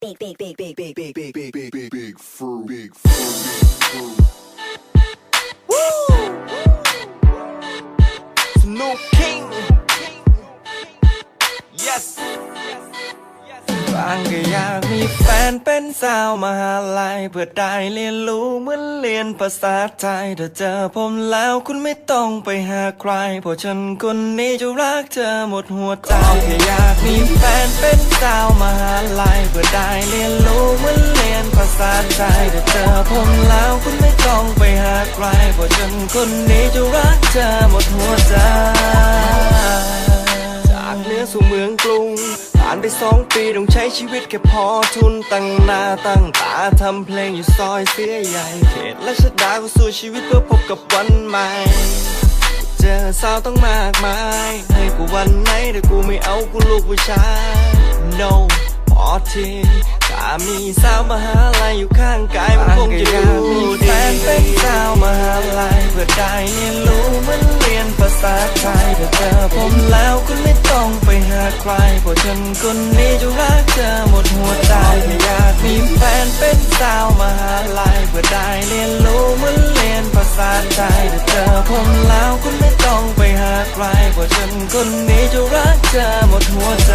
big, big, big, big, big, big, big, big, big, big, big fruit, big fruit, big fruit. Snoop King Yes บางก็อยากมีแฟนเป็นสาวมหาลัยเพื่อได้เรียนรู้เหมือนเรียนภาษาไทยถ้าเจอผมแล้วคุณไม่ต้องไปหาใครเพราะฉันคนนี้จะรักเธอหมดหัวใจแค่อยากมีแฟนเป็นสาวมหา ลัยเพื่อได้เรียนรู้เหมือนเรียนภาษาไทยถ้าเจอผมแล้วคุณไม่ต้องไปหาใครเพราะฉันคนนี้จะรักเธอหมดหัวใจ จากเนื้อสู่เมืองกรุงผ่านไปสองปีต้องใช้ชีวิตแค่พอทุนตั้งหน้าตั้งตาทำเพลงอยู่ซอยเสียใหญ่ เขตรัชดาก็สู้ชีวิตเพื่อพบกับวันใหม่เจอสาวต้องมากมาย ให้กูวันไหนแต่กูไม่เอากูลูกผู้ชาย ทีถ้ามีสาวมหาลัยอยู่ข้างกายมันคงจะดูดีแฟนเป็นสาวมหาลัยเพื่อได้เรียนรู้เหมือนเรียนภาษาไทยถ้าเจอผมแล้วคุณไม่ต้องไปหาใครเพราะฉันคนนี้จะรักเธอหมดหัวใจแค่อยากมีแฟนเป็นสาวมหาลัยเพื่อได้เรียนรู้เหมือนเรียนภาษาไทยถ้าเจอผมแล้วคุณไม่ต้องไปหาใครเพราะฉันคนนี้จะรักเธอหมดหัวใจ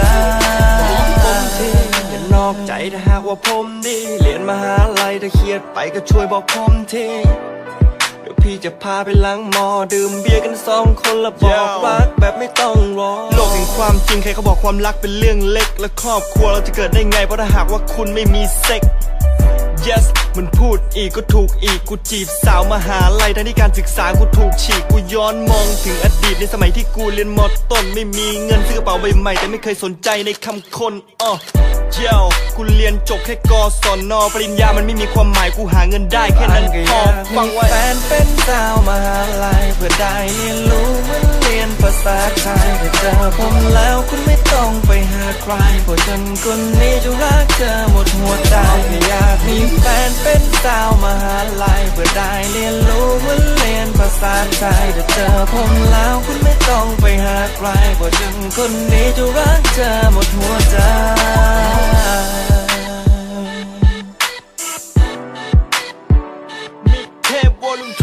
ถ้าหากว่าผมดีเรียนมหาลัยถ้าเครียดไปก็ช่วยบอกผมทีเดี๋ยวพี่จะพาไปล้างหมอดื่มเบียร์กันสองคนและบอกรักแบบไม่ต้องรอโลกแห่งความจริงใครเขาบอกความรักเป็นเรื่องเล็ก และครอบครัวเราจะเกิดได้ไงเพราะถ้าหากว่าคุณไม่มีเซ็ก yes มันพูดอีกก็ถูกอีกกูจีบสาวมหาลัยทั้งที่การศึกษากูถูกฉีกกูย้อนมองถึงอดีตในสมัยที่กูเรียนมอต้น ไม่มีเงินซื้อกระเป๋าใบใหม่แต่ไม่เคยสนใจในคำคนอ้อเจ้ากูเรียนจบแค่กศนปริญญามันไม่มีความหมายกูหาเงินได้แค่นั้นพอฟังไว้แฟนเป็นสาวมหาลัยเพื่อได้เรียนรู้มือนเรียนภาษาไทยถ้าเจอผมแล้วคุณไม่ต้องไปหาใครเพราะฉันคนนี้จะรักเธอหมดหัวใจางกายจะเจอผมแล้วคุณไม่ต้องไปหาใครเพราะฉันคนนี้จะรักเธอหมดหัวใจ